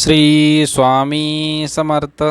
श्री स्वामी समर्थ.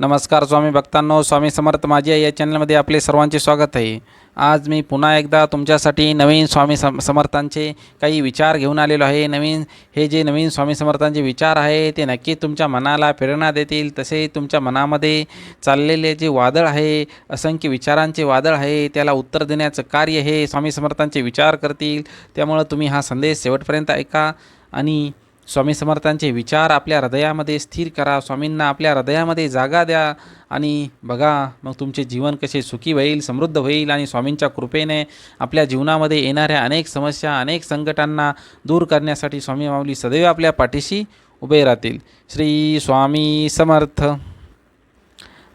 नमस्कार स्वामी भक्तांनो स्वामी समर्थ माझी या चॅनलमध्ये आपले सर्वांचे स्वागत आहे. आज मी पुन्हा एकदा तुमच्यासाठी नवीन स्वामी सम समर्थांचे काही विचार घेऊन आलेलो आहे. नवीन हे जे नवीन स्वामी समर्थांचे विचार आहे ते नक्की तुमच्या मनाला प्रेरणा देतील. तसे तुमच्या मनामध्ये चाललेले जे वादळ आहे असंख्य विचारांचे वादळ आहे त्याला उत्तर देण्याचं कार्य हे स्वामी समर्थांचे विचार करतील. त्यामुळं तुम्ही हा संदेश शेवटपर्यंत ऐका आणि स्वामी समर्थांचे विचार आपल्या हृदयामध्ये स्थिर करा. स्वामींना आपल्या हृदयामध्ये जागा द्या आणि बघा मग तुमचे जीवन कसे सुखी होईल समृद्ध होईल आणि स्वामींच्या कृपेने आपल्या जीवनामध्ये येणाऱ्या अनेक समस्या अनेक संकटांना दूर करण्यासाठी स्वामी माऊली सदैव आपल्या पाठीशी उभे राहतील. श्री स्वामी समर्थ.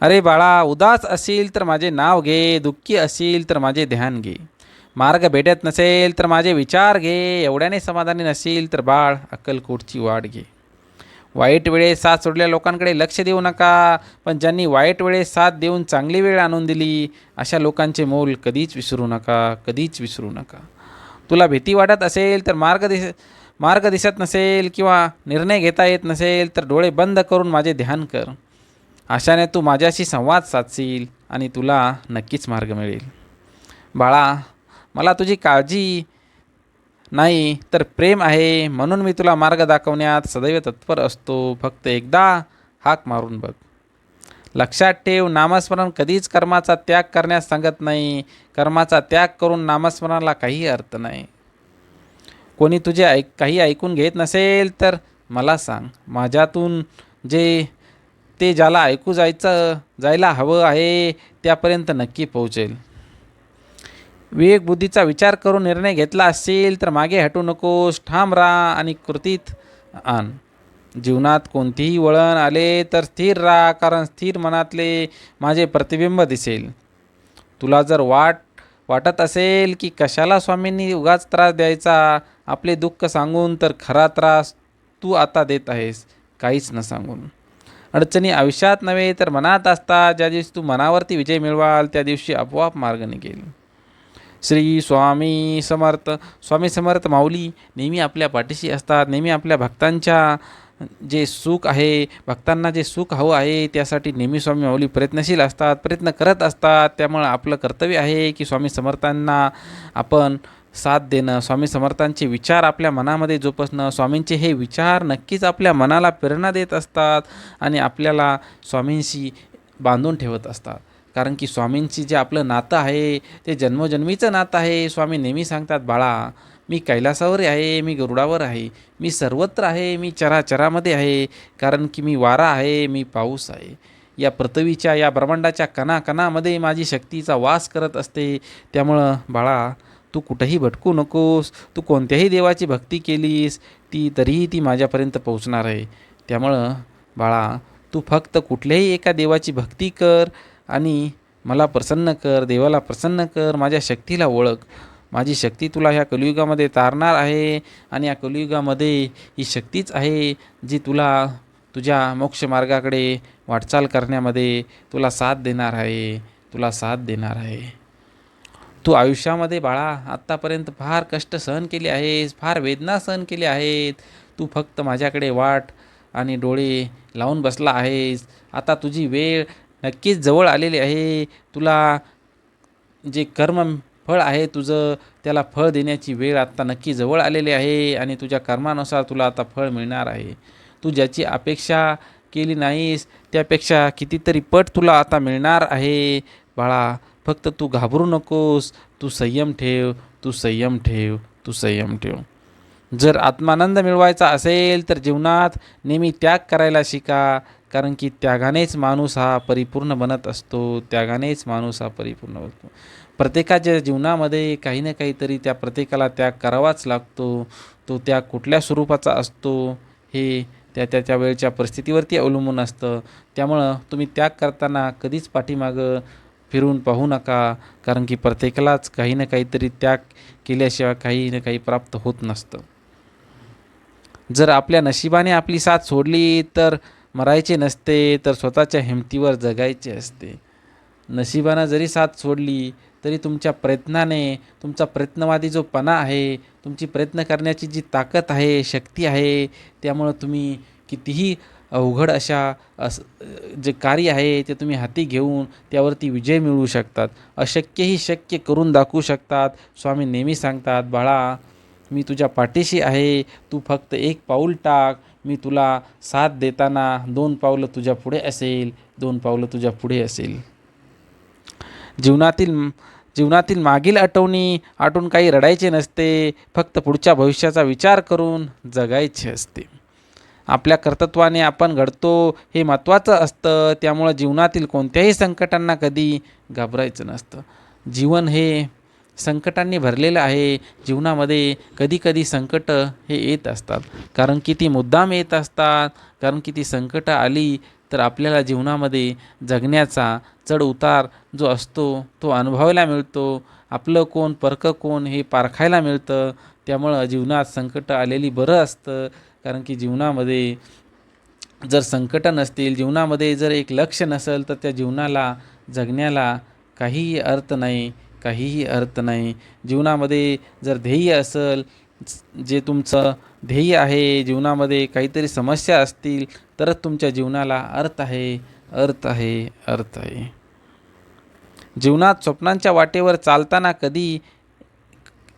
अरे बाळा उदास असेल तर माझे नाव घे दुःखी असेल तर माझे ध्यान घे. मार्ग भेटत नसेल तर माझे विचार घे. एवढ्याने समाधानी नसेल तर बाळ अक्कलकोटची वाट घे. वाईट वेळेस साथ सोडलेल्या लोकांकडे लक्ष देऊ नका. पण ज्यांनी वाईट वेळेस साथ देऊन चांगली वेळ आणून दिली अशा लोकांचे मोल कधीच विसरू नका कधीच विसरू नका. तुला भीती वाटत असेल तर मार्ग दिस मार्ग दिसत नसेल किंवा निर्णय घेता येत नसेल तर डोळे बंद करून माझे ध्यान कर. अशाने तू माझ्याशी संवाद साधशील आणि तुला नक्कीच मार्ग मिळेल. बाळा मला तुझी काळजी नाही तर प्रेम आहे म्हणून मी तुला मार्ग दाखवण्यात सदैव तत्पर असतो. फक्त एकदा हाक मारून बघ. लक्षात ठेव नामस्मरण कधीच कर्माचा त्याग करण्यास सांगत नाही. कर्माचा त्याग करून नामस्मरणाला काही अर्थ नाही. कोणी तुझे ऐक काही ऐकून घेत नसेल तर मला सांग माझ्यातून जे ते ज्याला ऐकू जायचं जायला हवं आहे त्यापर्यंत नक्की पोहोचेल. विवेक बुद्धीचा विचार करून निर्णय घेतला असेल तर मागे हटू नकोस. ठाम राहा आणि कृतीत आण. जीवनात कोणतेही वळण आले तर स्थिर राहा कारण स्थिर मनातले माझे प्रतिबिंब दिसेल. तुला जर वाट वाटत असेल की कशाला स्वामींनी उगाच त्रास द्यायचा आपले दुःख सांगून तर खरा त्रास तू आता देत आहेस काहीच न सांगून. अडचणी आयुष्यात नव्हे तर मनात असतात. ज्या दिवशी तू मनावरती विजय मिळवाल त्या दिवशी आपोआप मार्ग निघेल. श्री स्वामी समर्थ. स्वामी समर्थ माऊली नेहमी आपल्या पाठीशी असतात नेहमी आपल्या भक्तांच्या जे सुख आहे भक्तांना जे सुख हवं आहे त्यासाठी नेहमी स्वामी माऊली प्रयत्नशील असतात प्रयत्न करत असतात. त्यामुळं आपलं कर्तव्य आहे की स्वामी समर्थांना आपण साथ देणं स्वामी समर्थांचे विचार आपल्या मनामध्ये जोपासणं स्वामींचे हे विचार नक्कीच आपल्या मनाला प्रेरणा देत असतात आणि आपल्याला स्वामींशी बांधून ठेवत असतात. कारण की स्वामींची जे आपलं नातं आहे ते जन्मोजन्मीचं नातं आहे स्वामी नेहमी सांगतात बाळा मी कैलासावर आहे मी गरुडावर आहे मी सर्वत्र आहे मी चराचरामध्ये आहे कारण की मी वारा आहे मी पाऊस आहे. या पृथ्वीच्या या ब्रह्मांडाच्या कणाकणामध्ये माझी शक्तीचा वास करत असते. त्यामुळं बाळा तू कुठंही भटकू नकोस तू कोणत्याही देवाची भक्ती केलीस ती तरीही ती माझ्यापर्यंत पोहोचणार आहे. त्यामुळं बाळा तू फक्त कुठल्याही एका देवाची भक्ती कर आणि मला प्रसन्न कर देवाला प्रसन्न कर माझ्या शक्तीला ओळख. माझी शक्ती तुला ह्या कलियुगामध्ये तारणार आहे आणि या कलियुगामध्ये ही शक्तीच आहे जी तुला तुझ्या मोक्षमार्गाकडे वाटचाल करण्यामध्ये तुला साथ देणार आहे. तुला साथ देणार आहे. तू आयुष्यामध्ये बाळा आत्तापर्यंत फार कष्ट सहन केले आहेस फार वेदना सहन केल्या आहेत. तू फक्त माझ्याकडे वाट आणि डोळे लावून बसला आहेस. आता तुझी वेळ नक्कीच जवळ आलेले आहे. तुला जे कर्म फळ आहे तुझं त्याला फळ देण्याची वेळ आत्ता नक्की जवळ आलेली आहे आणि तुझ्या कर्मानुसार तुला आता फळ मिळणार आहे. तू ज्याची अपेक्षा केली नाहीस त्यापेक्षा कितीतरी पट तुला आता मिळणार आहे. बाळा फक्त तू घाबरू नकोस. तू संयम ठेव तू संयम ठेव तू संयम ठेव. जर आत्मानंद मिळवायचा असेल तर जीवनात नेहमी त्याग करायला शिका. कारण की त्यागानेच माणूस हा परिपूर्ण बनत असतो त्यागानेच माणूस हा परिपूर्ण बनतो. प्रत्येकाच्या जीवनामध्ये काही ना काहीतरी त्या प्रत्येकाला त्याग करावाच लागतो तो त्याग कुठल्या स्वरूपाचा असतो हे त्या त्याच्या वेळच्या परिस्थितीवरती अवलंबून असतं. त्यामुळं तुम्ही त्याग करताना कधीच पाठीमागं फिरून पाहू नका कारण की प्रत्येकालाच काही ना काहीतरी त्याग केल्याशिवाय काही ना काही प्राप्त होत नसतं. जर आपल्या नशिबाने आपली साथ सोडली तर मरायचे नसते तर स्वतःच्या हिमतीवर जगायचे असते. नशिबानं जरी साथ सोडली तरी तुमच्या प्रयत्नाने तुमचा प्रयत्नवादी जो पणा आहे तुमची प्रयत्न करण्याची जी ताकद आहे शक्ती आहे त्यामुळं तुम्ही कितीही अवघड अशा अस जे कार्य आहे ते तुम्ही हाती घेऊन त्यावरती विजय मिळवू शकतात. अशक्यही शक्य करून दाखवू शकतात. स्वामी नेहमी सांगतात बाळा मी तुझ्या पाठीशी आहे. तू फक्त एक पाऊल टाक. मी तुला साथ देताना दोन पावलं तुझ्या पुढे असेल दोन पावलं तुझ्या पुढे असेल. जीवनातील जीवनातील मागील आठवणी आठवून काही रडायचे नसते फक्त पुढच्या भविष्याचा विचार करून जगायचे असते. आपल्या कर्तृत्वाने आपण घडतो हे महत्त्वाचं असतं त्यामुळं जीवनातील कोणत्याही संकटांना कधी घाबरायचं नसतं. जीवन हे संकटांनी भरलेलं आहे. जीवनामध्ये कधीकधी संकटं संकट हे येत असतात. कारण की ती मुद्दाम येत असतात. कारण की ती संकटं आली तर आपल्याला जीवनामध्ये जगण्याचा चढ उतार जो असतो तो अनुभवायला मिळतो. आपलं कोण परकं कोण हे पारखायला मिळतं. त्यामुळं जीवनात संकटं आलेली बरं असतं. कारण की जीवनामध्ये जर संकटं नसतील जीवनामध्ये जर एक लक्ष नसेल तर त्या जीवनाला जगण्याला काहीही अर्थ नाही. काहीही अर्थ नाही. जीवनामध्ये जर ध्येय असेल जे तुमचं ध्येय आहे जीवनामध्ये काहीतरी समस्या असतील तरच तुमच्या जीवनाला अर्थ आहे अर्थ आहे अर्थ आहे. जीवनात स्वप्नांच्या वाटेवर चालताना कधी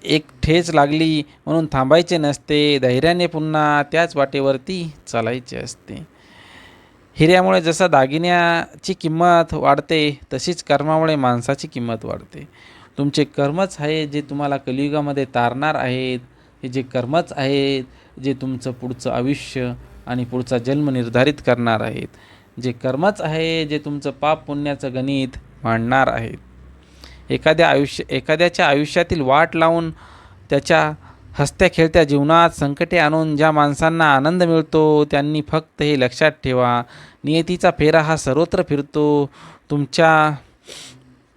एक ठेच लागली म्हणून थांबायचे नसते धैर्याने पुन्हा त्याच वाटेवरती चालायचे असते. हिऱ्यामुळे जसं दागिन्याची किंमत वाढते तशीच कर्मामुळे माणसाची किंमत वाढते. तुमचे कर्मच आहे जे तुम्हाला कलियुगामध्ये तारणार आहेत हे जे कर्मच आहेत जे तुमचं पुढचं आयुष्य आणि पुढचा जन्म निर्धारित करणार आहेत. जे कर्मच आहे जे तुमचं पाप पुण्याचं गणित मांडणार आहेत. एखाद्या आयुष्य एखाद्याच्या आयुष्यातील वाट लावून त्याच्या हसत्या खेळत्या जीवनात संकटे आणून ज्या माणसांना आनंद मिळतो त्यांनी फक्त हे लक्षात ठेवा. नियतीचा फेरा हा सर्वत्र फिरतो. तुमच्या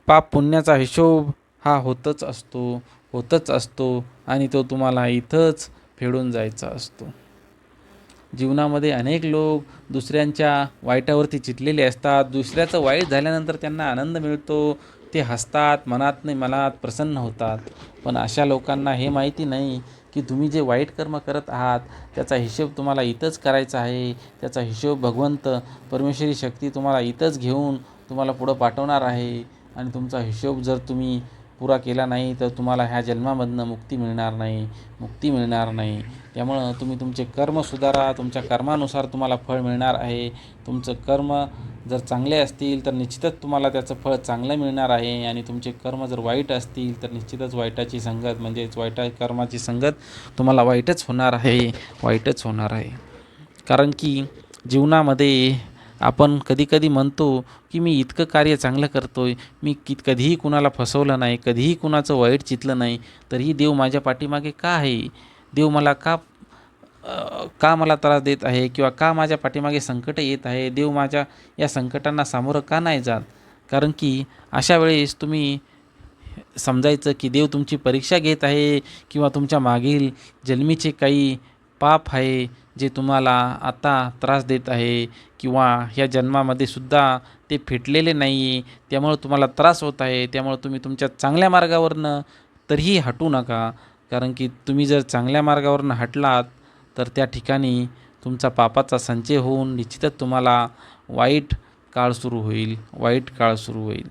पाप पुण्याचा हिशोब हा होतच असतो होतच असतो आणि तो तुम्हाला इथंच फेडून जायचा असतो. जीवनामध्ये अनेक लोक दुसऱ्यांच्या वाईटावरती चिटलेले असतात. दुसऱ्याचं वाईट झाल्यानंतर त्यांना आनंद मिळतो. ते हसतात मनात नाही मनात प्रसन्न होतात. पण अशा लोकांना हे माहिती नाही की तुम्ही जे वाईट कर्म करत आहात त्याचा हिशोब तुम्हाला इथंच करायचा आहे. त्याचा हिशोब भगवंत परमेश्वरी शक्ती तुम्हाला इथंच घेऊन तुम्हाला पुढं पाठवणार आहे. आणि तुमचा हिशोब जर तुम्ही पुरा केला नाही तर तुम्हाला ह्या जन्मामधनं मुक्ती मिळणार नाही मुक्ती मिळणार नाही. त्यामुळं तुम्ही तुमचे कर्म सुधारा तुमच्या कर्मानुसार तुम्हाला फळ मिळणार आहे. तुमचं कर्म जर चांगले असतील तर निश्चितच तुम्हाला त्याचं फळ चांगलं मिळणार आहे. आणि तुमचे कर्म जर वाईट असतील तर निश्चितच वाईटाची संगत म्हणजेच वाईटा कर्माची संगत तुम्हाला वाईटच होणार आहे वाईटच होणार आहे. कारण की जीवनामध्ये आपण कधीकधी म्हणतो की मी इतकं कार्य चांगलं करतो आहे मी कित कधीही कुणाला फसवलं नाही कधीही कुणाचं वाईट चितलं नाही तरीही देव माझ्या पाठीमागे का आहे? देव मला का का मला त्रास देत आहे किंवा का माझ्या पाठीमागे संकट येत आहे? देव माझ्या या संकटांना सामोरं का नाही जात? कारण की अशा वेळेस तुम्ही समजायचं की देव तुमची परीक्षा घेत आहे किंवा तुमच्या मागील जन्मीचे काही पाप आहे जे तुम्हाला आता त्रास देत आहे किंवा ह्या जन्मामध्ये सुद्धा ते फेटलेले नाही त्यामुळं तुम्हाला त्रास होत आहे त्यामुळं तुम्ही तुमच्या चांगल्या मार्गावरनं तरीही हटू नका. कारण की तुम्ही जर चांगल्या मार्गावरनं हटलात तर त्या ठिकाणी तुमचा पापाचा संचय होऊन निश्चितच तुम्हाला वाईट काळ सुरू होईल वाईट काळ सुरू होईल.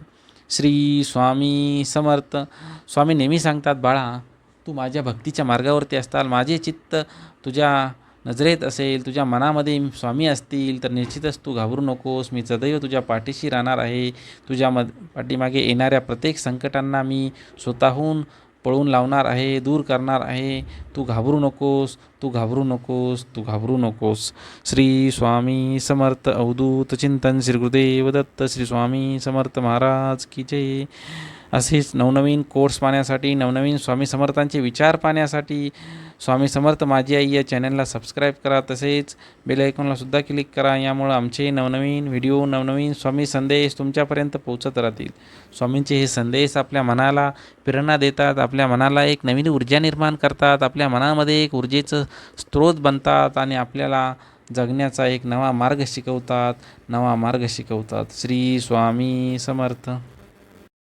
श्री स्वामी समर्थ स्वामी नेहमी सांगतात बाळा तू माझ्या भक्तीच्या मार्गावरती असताल माझे चित्त तुझ्या नजरेत असेल तुझ्या मनामध्ये स्वामी असतील तर निश्चितच तू घाबरू नकोस. मी सदैव तुझ्या पाठीशी राहणार आहे. तुझ्या मद पाठीमागे येणाऱ्या प्रत्येक संकटांना मी स्वतःहून पळून लावणार आहे दूर करणार आहे. तू घाबरू नकोस तू घाबरू नकोस तू घाबरू नकोस. श्री स्वामी समर्थ अवधूत चिंतन श्री गुरुदेव दत्त. श्री स्वामी समर्थ महाराज की जय. असेच नवनवीन कोर्स पाहण्यासाठी नवनवीन स्वामी समर्थांचे विचार पाहण्यासाठी स्वामी समर्थ माझी आई या चॅनलला सबस्क्राईब करा. तसेच बेल आयकॉनला सुद्धा क्लिक करा. यामुळं आमचे नवनवीन व्हिडिओ नवनवीन स्वामी संदेश तुमच्यापर्यंत पोहोचत राहतील. स्वामींचे हे संदेश आपल्या मनाला प्रेरणा देतात. आपल्या मनाला एक नवीन ऊर्जा निर्माण करतात. आपल्या मनामध्ये एक ऊर्जेचं स्रोत बनतात आणि आपल्याला जगण्याचा एक नवा मार्ग शिकवतात. नवा मार्ग शिकवतात. श्री स्वामी समर्थ.